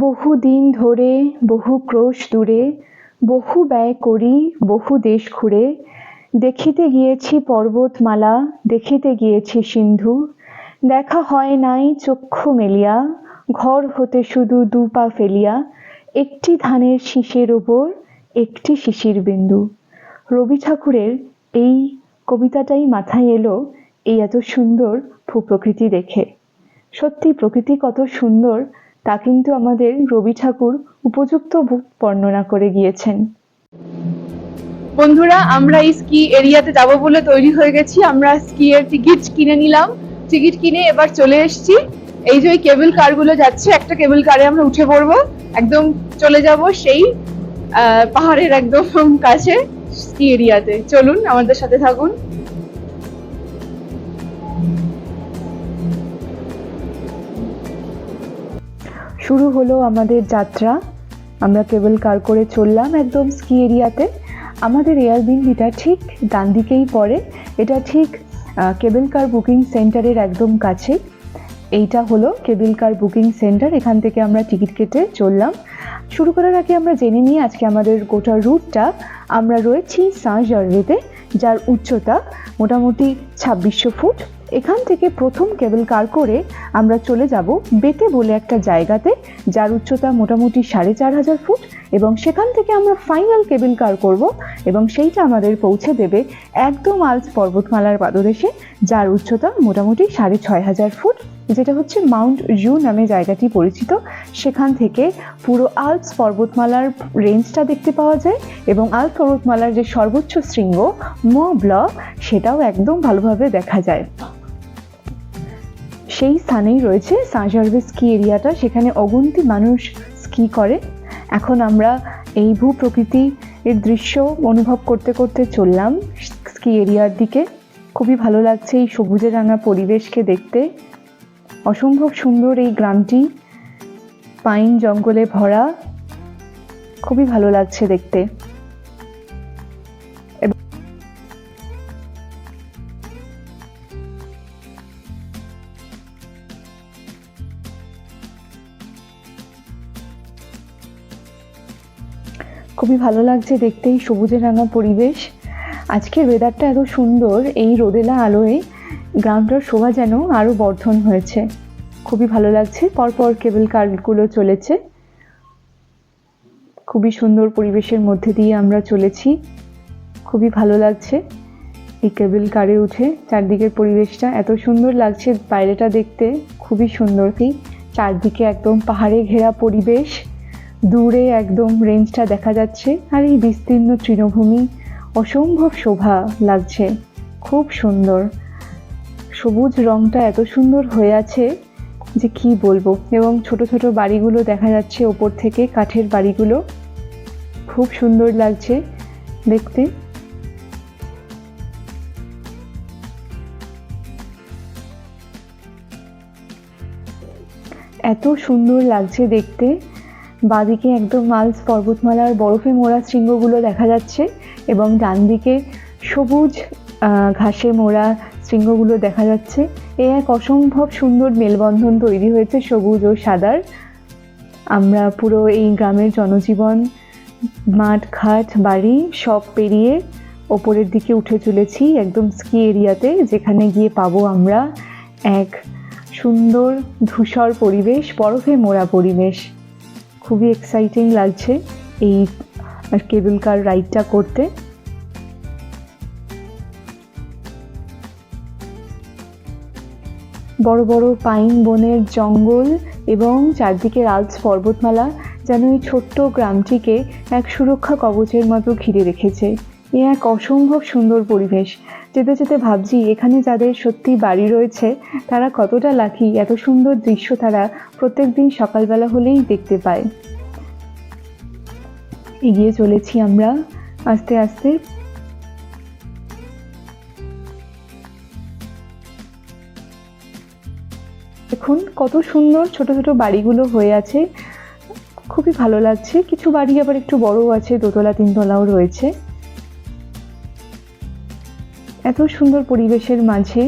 বহু দিন ধরে বহু ক্রোশ দূরে, বহু ব্যয় করি বহু দেশ ঘুরে। দেখিতে গিয়েছি পর্বতমালা, দেখিতে গিয়েছি সিন্ধু। দেখা হয় নাই চক্ষু মেলিয়া, ঘর হতে শুধু দু পা ফেলিয়া। একটি ধানের শীষের ওপর, একটি শিশির বিন্দু। রবি ঠাকুরের এই কবিতাটাই মাথায় এলো এই এত সুন্দর ভূপ্রকৃতি দেখে। সত্যি প্রকৃতি কত সুন্দর তা কিন্তু আমাদের রবি ঠাকুর উপযুক্ত বর্ণনা করে গিয়েছেন। বন্ধুরা, আমরা এই স্কি এরিয়াতে যাব বলে তৈরি হয়ে গেছি। আমরা স্কি এর টিকিট কিনে নিলাম। টিকিট কিনে এবার চলে এসেছি। এই যে কেবল কারগুলো যাচ্ছে, একটা কেবল কারে আমরা উঠে পড়ব। একদম চলে যাব সেই পাহাড়ের একদম কাছে স্কি এরিয়াতে। চলুন, আমাদের সাথে থাকুন। শুরু হলো আমাদের যাত্রা। আমরা কেবল কার করে চললাম একদম স্কি এরিয়াতে। আমাদের এয়ারবিনবিটা ঠিক ডান দিকেই পড়ে। এটা ঠিক কেবল কার বুকিং সেন্টারের একদম কাছে। এইটা হলো কেবল কার বুকিং সেন্টার। এখান থেকে আমরা টিকিট কেটে চললাম। শুরু করার আগে আমরা জেনে নিই আজকে আমাদের গোটা রুটটা। আমরা রয়েছি সাঁ জার্ভেতে যার উচ্চতা মোটামুটি ছাব্বিশশো ফুট। এখান থেকে প্রথম কেবল কার করে আমরা চলে যাব বেতে বলে একটা জায়গাতে, যার উচ্চতা মোটামুটি সাড়ে চার হাজার ফুট, এবং সেখান থেকে আমরা ফাইনাল কেবল কার করব, এবং সেইটা আমাদের পৌঁছে দেবে একদম আলস পর্বতমালার পাদদেশে, যার উচ্চতা মোটামুটি সাড়ে ছয় হাজার ফুট, যেটা হচ্ছে মাউন্ট জু নামে জায়গাটি পরিচিত। সেখান থেকে পুরো আলপস পর্বতমালার রেঞ্জটা দেখতে পাওয়া যায়, এবং আলপস পর্বতমালার যে সর্বোচ্চ শৃঙ্গ, ম ব্লক, সেটাও একদম ভালোভাবে দেখা যায়। সেই স্থানেই রয়েছে সাঁজারভে স্কি এরিয়াটা, সেখানে অগুন্তি মানুষ স্কি করে। এখন আমরা এই ভূ প্রকৃতি এর দৃশ্য অনুভব করতে করতে চললাম স্কি এরিয়ার দিকে। খুবই ভালো লাগছে এই সবুজে রাঙা পরিবেশকে দেখতে। অসম্ভব সুন্দর এই গ্রামটি। পাইন জঙ্গলে ভরা। খুবই ভালো লাগছে দেখতে। খুবই ভালো লাগছে দেখতে এই সবুজে রাঙা পরিবেশ। আজকের ওয়েদারটা এত সুন্দর, এই রোদেলা আলোয় গ্রামটার শোভা যেন আরও বর্ধন হয়েছে। খুবই ভালো লাগছে, পরপর কেবল কারগুলো চলেছে। খুবই সুন্দর পরিবেশের মধ্যে দিয়ে আমরা চলেছি। খুবই ভালো লাগছে এই কেবল কারে উঠে, চারদিকের পরিবেশটা এত সুন্দর লাগছে, বাইরেটা দেখতে খুবই সুন্দর। চারদিকে একদম পাহাড়ে ঘেরা পরিবেশ। দূরে একদম রেঞ্জটা দেখা যাচ্ছে আর এই বিস্তীর্ণ তৃণভূমি অসম্ভব শোভা লাগছে, খুব সুন্দর। সবুজ রংটা এত সুন্দর হয়ে আছে যে কি বলব? এবং ছোট ছোট বাড়িগুলো দেখা যাচ্ছে ওপর থেকে কাঠের বাড়িগুলো। খুব সুন্দর লাগছে দেখতে। এত সুন্দর লাগছে দেখতে। বাদিকে একদম মালস পর্বতমালার বরফে মোড়া শৃঙ্গগুলো দেখা যাচ্ছে এবং ডান দিকে সবুজ ঘাসে মোড়া শৃঙ্গগুলো দেখা যাচ্ছে। এ এক অসম্ভব সুন্দর মেলবন্ধন তৈরি হয়েছে সবুজ ও সাদার। আমরা পুরো এই গ্রামের জনজীবন, মাঠ, ঘাট, বাড়ি সব পেরিয়ে ওপরের দিকে উঠে চলেছি একদম স্কি এরিয়াতে, যেখানে গিয়ে পাবো আমরা এক সুন্দর ধূসর পরিবেশ, বরফে মোড়া পরিবেশ। খুবই এক্সাইটিং লাগছে এই কেবল কার রাইডটা করতে। বড় বড় পাইন বনের জঙ্গল এবং চারদিকে আলস পর্বতমালা যেন এই ছোট্ট গ্রামটিকে এক সুরক্ষা কবচের মতো ঘিরে রেখেছে। এ এক অসম্ভব সুন্দর পরিবেশ। যেতে যেতে ভাবছি, এখানে যাদের সত্যি বাড়ি রয়েছে, তারা কতটা লাকি, এত সুন্দর দৃশ্য তারা প্রত্যেক দিন সকালবেলা হলেই দেখতে পায়। এগিয়ে চলেছি আমরা, আস্তে আস্তে। দেখুন, কত সুন্দর ছোট ছোট বাড়িগুলো হয়ে আছে। খুবই ভালো লাগছে। কিছু বাড়ি আবার একটু বড়ও আছে, দোতলা, তিনতলাও রয়েছে। এত সুন্দর পরিবেশের মাঝে।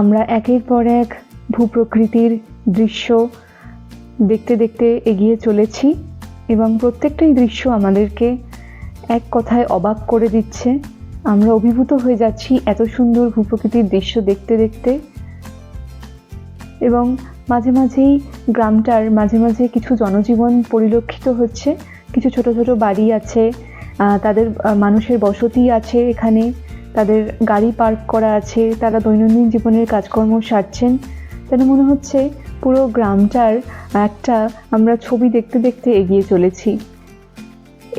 আমরা একের পর এক ভূপ্রকৃতির দৃশ্য দেখতে দেখতে এগিয়ে চলেছি এবং প্রত্যেকটাই দৃশ্য আমাদেরকে এক কথায় অবাক করে দিচ্ছে। আমরা অভিভূত হয়ে যাচ্ছি এত সুন্দর ভূপ্রকৃতির দৃশ্য দেখতে দেখতে। এবং মাঝে মাঝেই গ্রামটার মাঝে মাঝে কিছু জনজীবন পরিলক্ষিত হচ্ছে। কিছু ছোট ছোট বাড়ি আছে তাদের মানুষের বসতি আছে এখানে, তাদের গাড়ি পার্ক করা আছে, তারা দৈনন্দিন জীবনের কাজকর্ম সারছেন। যেন মনে হচ্ছে পুরো গ্রামটার একটা আমরা ছবি দেখতে দেখতে এগিয়ে চলেছি।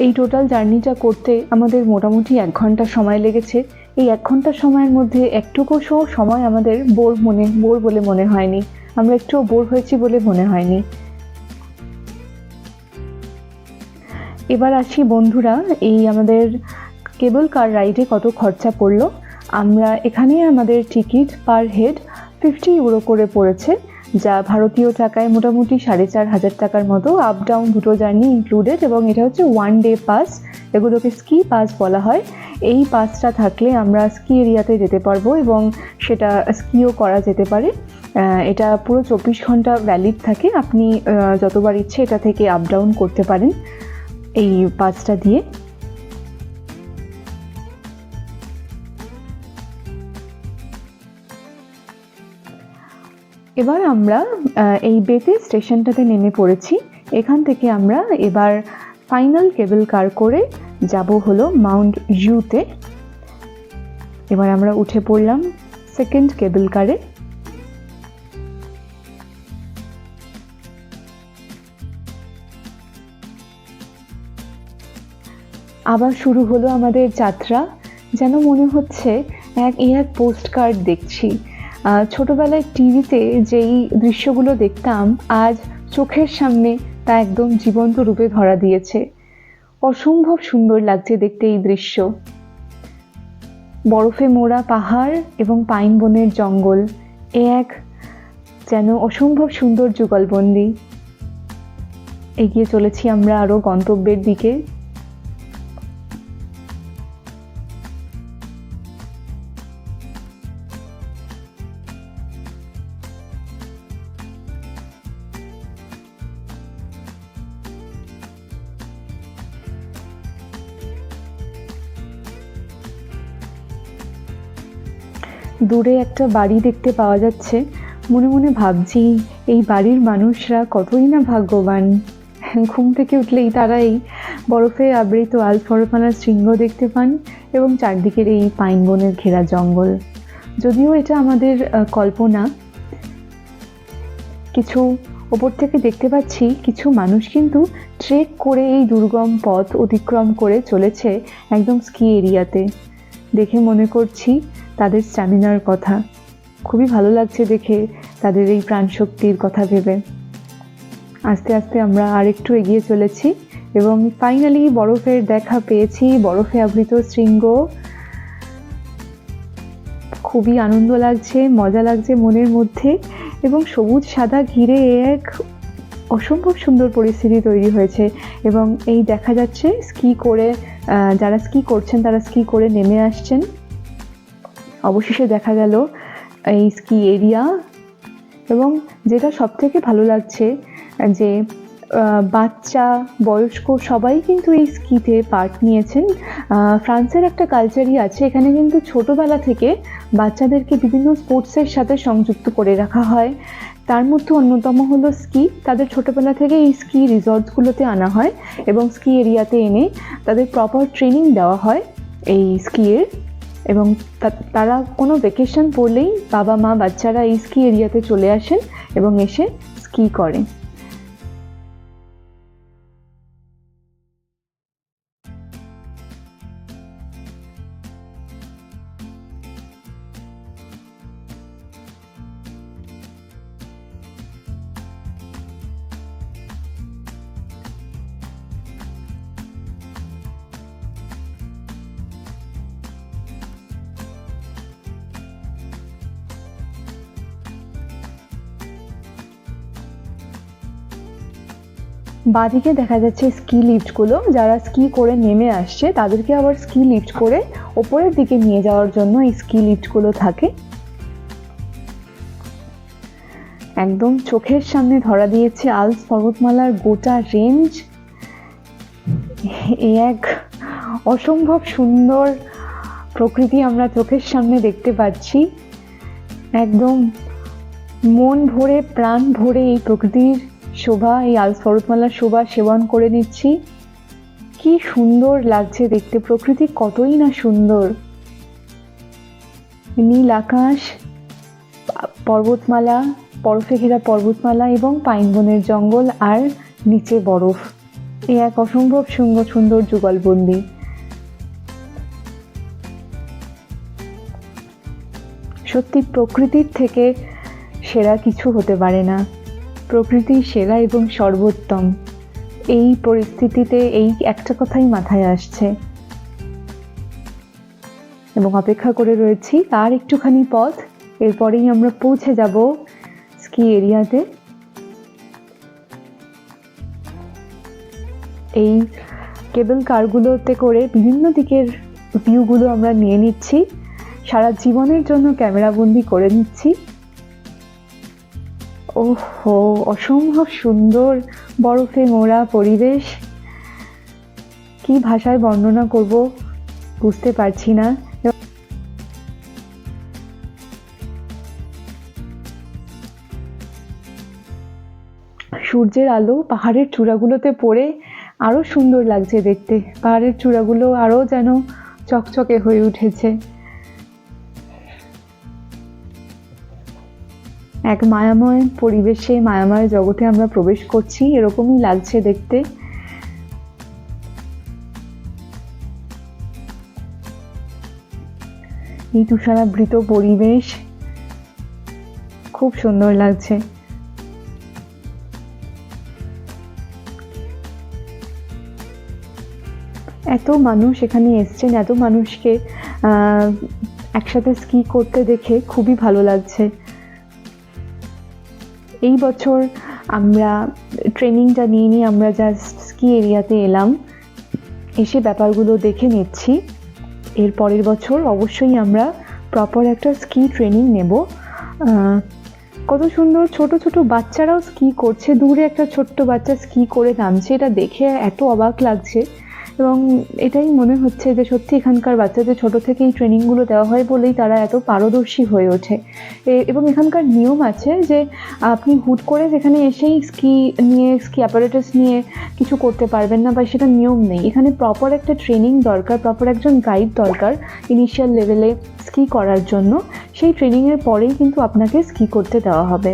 এই টোটাল জার্নিটা করতে আমাদের মোটামুটি এক ঘণ্টা সময় লেগেছে। এই এক ঘণ্টা সময়ের মধ্যে একটুকু সময় আমাদের বোর মনে, বোর বলে মনে হয়নি। আমরা একটু বোর হয়েছি বলে মনে হয়নি। এবার আসি বন্ধুরা, এই আমাদের কেবল কার রাইডে কত খরচা পড়ল? আমরা এখানে আমাদের ticket per head fifty euro করে পড়েছে, যা ভারতীয় টাকায় মোটামুটি সাড়ে চার হাজার টাকার মতো আপ ডাউন দুটো জার্নি ইনক্লুডেড এবং এটা হচ্ছে ওয়ান ডে পাস এগুলোকে স্কি পাস বলা হয়। এই পাসটা থাকলে আমরা স্কি এরিয়াতে যেতে পারব এবং সেটা স্কিও করা যেতে পারে। এটা পুরো চব্বিশ ঘণ্টা ভ্যালিড থাকে। আপনি যতবার ইচ্ছে এটা থেকে আপ ডাউন করতে পারেন এই পাসটা দিয়ে। এবার আমরা এই বেতে স্টেশনটাতে নেমে পড়েছি। এখান থেকে আমরা এবার ফাইনাল কেবল কার করে যাব হলো মাউন্ট ইউতে। এবার আমরা উঠে পড়লাম সেকেন্ড কেবল কারে। আবার শুরু হলো আমাদের যাত্রা। যেন মনে হচ্ছে এক এ এক পোস্ট কার্ড দেখছি। ছোটবেলায় টিভিতে যেই দৃশ্যগুলো দেখতাম, আজ চোখের সামনে তা একদম জীবন্ত রূপে ধরা দিয়েছে। অসম্ভব সুন্দর লাগছে দেখতে এই দৃশ্য। বরফে মোড়া পাহাড় এবং পাইন বনের জঙ্গল, এ এক যেন অসম্ভব সুন্দর যুগলবন্দি। এগিয়ে চলেছি আমরা আরও গন্তব্যের দিকে। দূরে একটা বাড়ি দেখতে পাওয়া যাচ্ছে। মনে মনে ভাবছি, এই বাড়ির মানুষরা কতই না ভাগ্যবান। ঘুম থেকে উঠলেই তারা এই বরফে আবৃত আলফরফানার শৃঙ্গ দেখতে পান এবং চারদিকের এই পাইন বনের ঘেরা জঙ্গল। যদিও এটা আমাদের কল্পনা। কিছু ওপর থেকে দেখতে পাচ্ছি, কিছু মানুষ কিন্তু ট্রেক করে এই দুর্গম পথ অতিক্রম করে চলেছে একদম স্কি এরিয়াতে। দেখে মনে করছি তাদের স্ট্যামিনার কথা। খুবই ভালো লাগছে দেখে তাদের এই প্রাণশক্তির কথা ভেবে। আস্তে আস্তে আমরা আরেকটু এগিয়ে চলেছি এবং ফাইনালি বরফের দেখা পেয়েছি। বরফে আবৃত শৃঙ্গ। খুবই আনন্দ লাগছে, মজা লাগছে মনের মধ্যে এবং সবুজ সাদা ঘিরে এক অসম্ভব সুন্দর পরিস্থিতি তৈরি হয়েছে এবং এই দেখা যাচ্ছে স্কি করে যারা স্কি করছেন তারা স্কি করে নেমে আসছেন। অবশেষে দেখা গেল এই স্কি এরিয়া এবং যেটা সব থেকে ভালো লাগছে যে বাচ্চা, বয়স্ক সবাই কিন্তু এই স্কিতে পার্ট নিয়েছেন। ফ্রান্সের একটা কালচারই আছে, এখানে কিন্তু ছোটোবেলা থেকে বাচ্চাদেরকে বিভিন্ন স্পোর্টসের সাথে সংযুক্ত করে রাখা হয়। তার মধ্যে অন্যতম হলো স্কি। তাদের ছোটোবেলা থেকে এই স্কি রিসর্টসগুলোতে আনা হয় এবং স্কি এরিয়াতে এনে তাদের প্রপার ট্রেনিং দেওয়া হয় এই স্কিয়ের এবং তারা কোনো ভেকেশন পড়লেই বাবা মা বাচ্চারা এই স্কি এরিয়াতে চলে আসেন এবং এসে স্কি করে বাঁদিকে দেখা যাচ্ছে স্কি লিফটগুলো, যারা স্কি করে নেমে আসছে, তাদেরকে আবার স্কি লিফট করে ওপরের দিকে নিয়ে যাওয়ার জন্য এই স্কি লিফটগুলো থাকে। একদম চোখের সামনে ধরা দিয়েছে আলস পর্বতমালার গোটা রেঞ্জ এ এক অসম্ভব সুন্দর প্রকৃতি আমরা চোখের সামনে দেখতে পাচ্ছি। একদম মন ভরে, প্রাণ ভরে এই প্রকৃতির শোভা, এই আলস পর্বতমালার শোভা সেবন করে নিচ্ছি। কি সুন্দর লাগছে দেখতে, প্রকৃতি কতই না সুন্দর। নীল আকাশ, পর্বতমালা বরফে ঘেরা পর্বতমালা এবং পাইন বনের জঙ্গল আর নিচে বরফ। এ এক অসম্ভব সুন্দর সুন্দর যুগলবন্দি সত্যি প্রকৃতির থেকে সেরা কিছু হতে পারে না। প্রকৃতি সেরা এবং সর্বোত্তম। এই পরিস্থিতিতে এই একটা কথাই মাথায় আসছে। এবং অপেক্ষা করে রয়েছি আর একটুখানি পথ, এরপরেই আমরা পৌঁছে যাব স্কি এরিয়াতে। এই কেবল কারগুলোতে করে বিভিন্ন দিকের ভিউগুলো আমরা নিয়ে নিচ্ছি। সারা জীবনের জন্য ক্যামেরাবন্দি করে নিচ্ছি। ওহো, অসম্ভব সুন্দর, বরফে মোড়া পরিবেশ। কি ভাষায় বর্ণনা করব, বুঝতে পারছি না। সূর্যের আলো পাহাড়ের চূড়াগুলোতে পড়ে আরও সুন্দর লাগছে দেখতে। পাহাড়ের চূড়াগুলো আরও যেন চকচকে হয়ে উঠেছে। এক মায়াময় পরিবেশে, মায়াময় জগতে আমরা প্রবেশ করছি, এরকমই লাগছে দেখতে। এই তুষারাবৃত পরিবেশ খুব সুন্দর লাগছে। এত মানুষ এখানে এসছেন, এত মানুষকে একসাথে স্কি করতে দেখে খুবই ভালো লাগছে। এই বছর আমরা ট্রেনিংটা নিয়ে নিয়ে আমরা জাস্ট স্কি এরিয়াতে এলাম। এসে ব্যাপারগুলো দেখে নিচ্ছি। এর পরের বছর অবশ্যই আমরা প্রপার একটা স্কি ট্রেনিং নেব। কত সুন্দর ছোট ছোট বাচ্চারাও স্কি করছে। দূরে একটা ছোট্ট বাচ্চা স্কি করে নামছে। এটা দেখে এত অবাক লাগছে। এবং এটাই মনে হচ্ছে যে সত্যি এখানকার বাচ্চাদের ছোট থেকেই ট্রেনিংগুলো দেওয়া হয় বলেই তারা এত পারদর্শী হয়ে ওঠে। এবং এখানকার নিয়ম আছে যে আপনি হুট করে যেখানে এসেই স্কি নিয়ে, স্কি অ্যাপারেটাস নিয়ে কিছু করতে পারবেন না বা সেটা নিয়ম নেই। এখানে প্রপার একটা ট্রেনিং দরকার প্রপার একজন গাইড দরকার ইনিশিয়াল লেভেলে স্কি করার জন্য। সেই ট্রেনিংয়ের পরেই কিন্তু আপনাকে স্কি করতে দেওয়া হবে।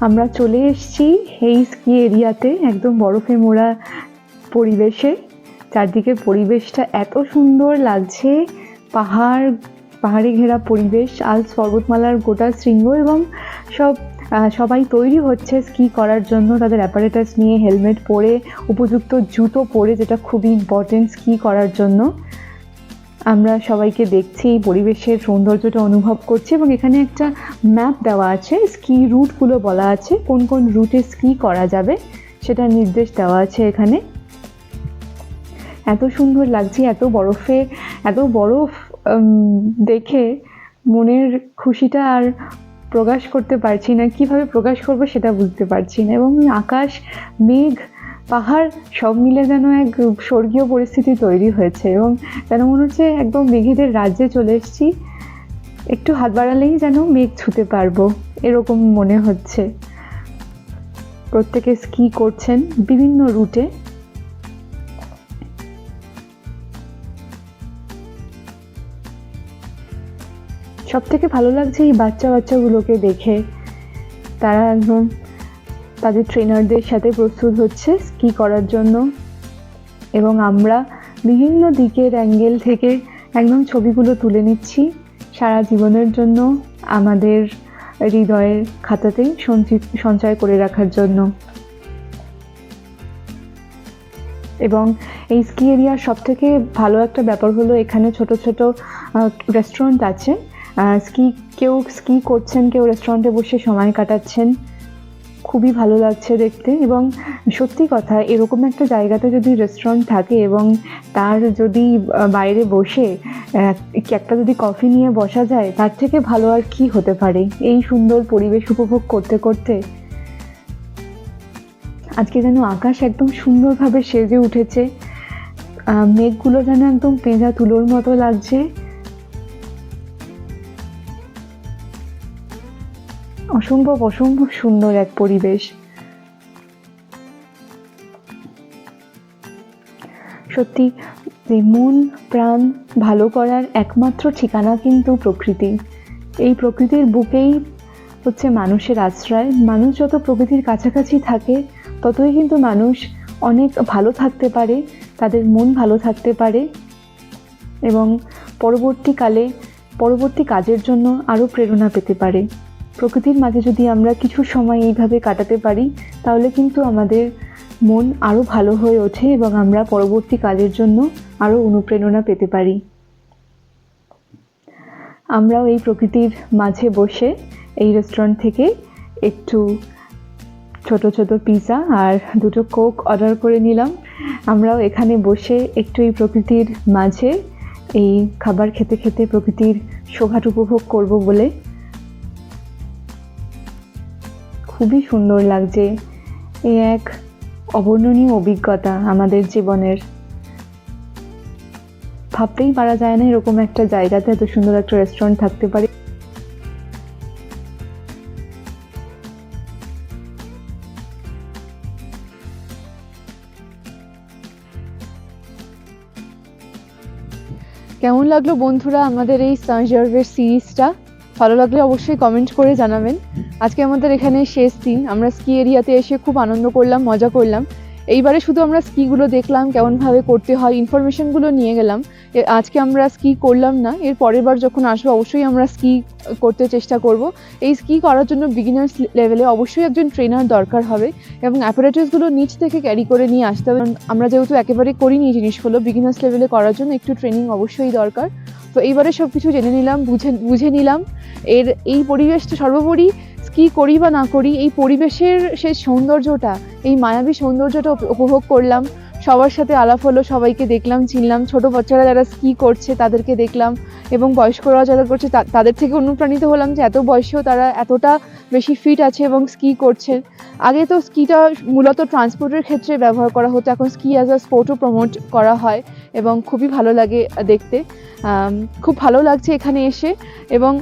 আমরা চলে এসেছি এই স্কি এরিয়াতে, একদম বরফে মোড়া পরিবেশে। চারদিকের পরিবেশটা এত সুন্দর লাগছে। পাহাড়, পাহাড়ে ঘেরা পরিবেশ আলস পর্বতমালার গোটা শৃঙ্গ এবং সব সবাই তৈরি হচ্ছে স্কি করার জন্য। তাদের অ্যাপারেটাস নিয়ে হেলমেট পরে, উপযুক্ত জুতো পরে, যেটা খুবই ইম্পর্টেন্ট স্কি করার জন্য। আমরা সবাইকে দেখছি, পরিবেশের সৌন্দর্যটা অনুভব করছি এবং এখানে একটা ম্যাপ দেওয়া আছে স্কি রুটগুলো বলা আছে, কোন কোন রুটে স্কি করা যাবে সেটা নির্দেশ দেওয়া আছে এখানে। এত সুন্দর লাগছে, এত বরফে, এত বরফ দেখে মনের খুশিটা আর প্রকাশ করতে পারছি না। কীভাবে প্রকাশ করব সেটা বুঝতে পারছি না এবং আকাশ, মেঘ পাহাড় সব মিলে যেন এক স্বর্গীয় পরিস্থিতি তৈরি হয়েছে এবং যেন মনে হচ্ছে একদম মেঘেদের রাজ্যে চলে এসেছি। একটু হাত বাড়ালেই যেন মেঘ ছুতে পারব, এরকম মনে হচ্ছে। প্রত্যেকে স্কি করছেন বিভিন্ন রুটে। সব থেকে ভালো লাগছে এই বাচ্চা বাচ্চাগুলোকে দেখে। তারা একদম তাদের ট্রেনারদের সাথে প্রস্তুত হচ্ছে স্কি করার জন্য। এবং আমরা বিভিন্ন দিকের অ্যাঙ্গেল থেকে একদম ছবিগুলো তুলে নিচ্ছি সারা জীবনের জন্য আমাদের হৃদয়ের খাতাতেই সঞ্চিত সঞ্চয় করে রাখার জন্য। এবং এই স্কি এরিয়ার সব থেকে ভালো একটা ব্যাপার হলো এখানে ছোট ছোট রেস্টুরেন্ট আছে। স্কি কেউ স্কি করছেন, কেউ রেস্টুরেন্টে বসে সময় কাটাচ্ছেন। খুবই ভালো লাগছে দেখতে এবং সত্যি কথা, এরকম একটা জায়গাতে যদি রেস্টুরেন্ট থাকে এবং তার যদি বাইরে বসে একটা যদি কফি নিয়ে বসা যায়, তার থেকে ভালো আর কি হতে পারে? এই সুন্দর পরিবেশ উপভোগ করতে করতে। আজকে যেন আকাশ একদম সুন্দরভাবে সেজে উঠেছে। মেঘগুলো যেন একদম পেঁজা তুলোর মতো লাগছে। অসম্ভব অসম্ভব সুন্দর এক পরিবেশ। সত্যি, যে মন, প্রাণ ভালো করার একমাত্র ঠিকানা কিন্তু প্রকৃতি। এই প্রকৃতির বুকেই হচ্ছে মানুষের আশ্রয়। মানুষ যত প্রকৃতির কাছাকাছি থাকে, ততই কিন্তু মানুষ অনেক ভালো থাকতে পারে, তাদের মন ভালো থাকতে পারে। এবং পরবর্তীকালে, পরবর্তী কাজের জন্য আরও প্রেরণা পেতে পারে। প্রকৃতির মাঝে যদি আমরা কিছু সময় এইভাবে কাটাতে পারি, তাহলে কিন্তু আমাদের মন আরও ভালো হয়ে ওঠে এবং আমরা পরবর্তী কাজের জন্য আরও অনুপ্রেরণা পেতে পারি। আমরাও এই প্রকৃতির মাঝে বসে এই রেস্টুরেন্ট থেকে একটু ছোট ছোট পিৎজা আর দুটো কোক অর্ডার করে নিলাম। আমরাও এখানে বসে একটু এই প্রকৃতির মাঝে এই খাবার খেতে খেতে প্রকৃতির শোভাট উপভোগ করব বলে খুবই সুন্দর লাগছে। এই এক অবর্ণনীয় অভিজ্ঞতা আমাদের জীবনের। ভাবতেই পারা যায় না এরকম একটা জায়গাতে এত সুন্দর একটা রেস্টুরেন্ট থাকতে পারে। কেমন লাগল বন্ধুরা আমাদের এই সানজার্ভের সিরিজটা ভালো লাগলে অবশ্যই কমেন্ট করে জানাবেন। আজকে আমাদের এখানে শেষ দিন। আমরা স্কি এরিয়াতে এসে খুব আনন্দ করলাম, মজা করলাম। এইবারে শুধু আমরা স্কিগুলো দেখলাম, কেমনভাবে করতে হয়, ইনফরমেশনগুলো নিয়ে গেলাম। আজকে আমরা স্কি করলাম না, এর পরের বার যখন আসব, অবশ্যই আমরা স্কি করতে চেষ্টা করব। এই স্কি করার জন্য বিগিনার্স লেভেলে অবশ্যই একজন ট্রেনার দরকার হবে এবং অ্যাপারেটাসগুলো নিচ থেকে ক্যারি করে নিয়ে আসতে হবে। আমরা যেহেতু একেবারে করিনি এই জিনিসগুলো বিগিনার্স লেভেলে করার জন্য একটু ট্রেনিং অবশ্যই দরকার। তো এইবারে সব কিছু জেনে নিলাম, বুঝে বুঝে নিলাম। এর, এই পরিবেশটা সর্বোপরি স্কি করি বা না করি, এই পরিবেশের সেই সৌন্দর্যটা, এই মায়াবী সৌন্দর্যটা উপভোগ করলাম। সবার সাথে আলাপ হলো, সবাইকে দেখলাম, চিনলাম। ছোট বাচ্চারা যারা স্কি করছে, তাদেরকে দেখলাম। এবং বয়স্করা যারা করছে তাদের থেকে অনুপ্রাণিত হলাম যে এত বয়সেও তারা এতটা বেশি ফিট আছে এবং স্কি করছে। আগে তো স্কিটা মূলত ট্রান্সপোর্টের ক্ষেত্রে ব্যবহার করা হতো, এখন স্কি অ্যাজ আ স্পোর্টও প্রমোট করা হয়। এবং খুবই ভালো লাগে দেখতে। খুব ভালো লাগছে এখানে এসে এবং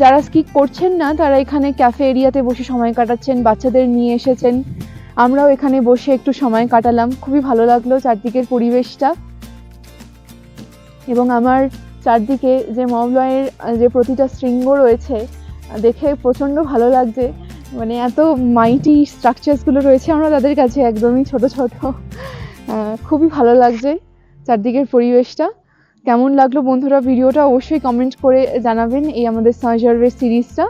যারা স্কি করছেন না, তারা এখানে ক্যাফে এরিয়াতে বসে সময় কাটাচ্ছেন, বাচ্চাদের নিয়ে এসেছেন। আমরাও এখানে বসে একটু সময় কাটালাম। খুবই ভালো লাগল চারদিকের পরিবেশটা। এবং আমার চারদিকে যে মবলয়ের যে প্রতিটা শৃঙ্গ রয়েছে, দেখে প্রচণ্ড ভালো লাগছে। মানে এত মাইটি স্ট্রাকচারসগুলো রয়েছে, আমরা তাদের কাছে একদমই ছোট ছোট। খুবই ভালো লাগছে। চারদিকের পরিবেশটা। কেমন লাগল বন্ধুরা ভিডিওটা অবশ্যই কমেন্ট করে জানাবেন এই আমাদের সার্জার্ভের সিরিজটা।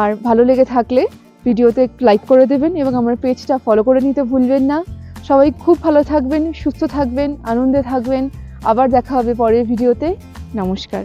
আর ভালো লেগে থাকলে ভিডিওতে লাইক করে দেবেন এবং আমার পেজটা ফলো করে নিতে ভুলবেন না। সবাই খুব ভালো থাকবেন, সুস্থ থাকবেন, আনন্দে থাকবেন। আবার দেখা হবে পরের ভিডিওতে। নমস্কার।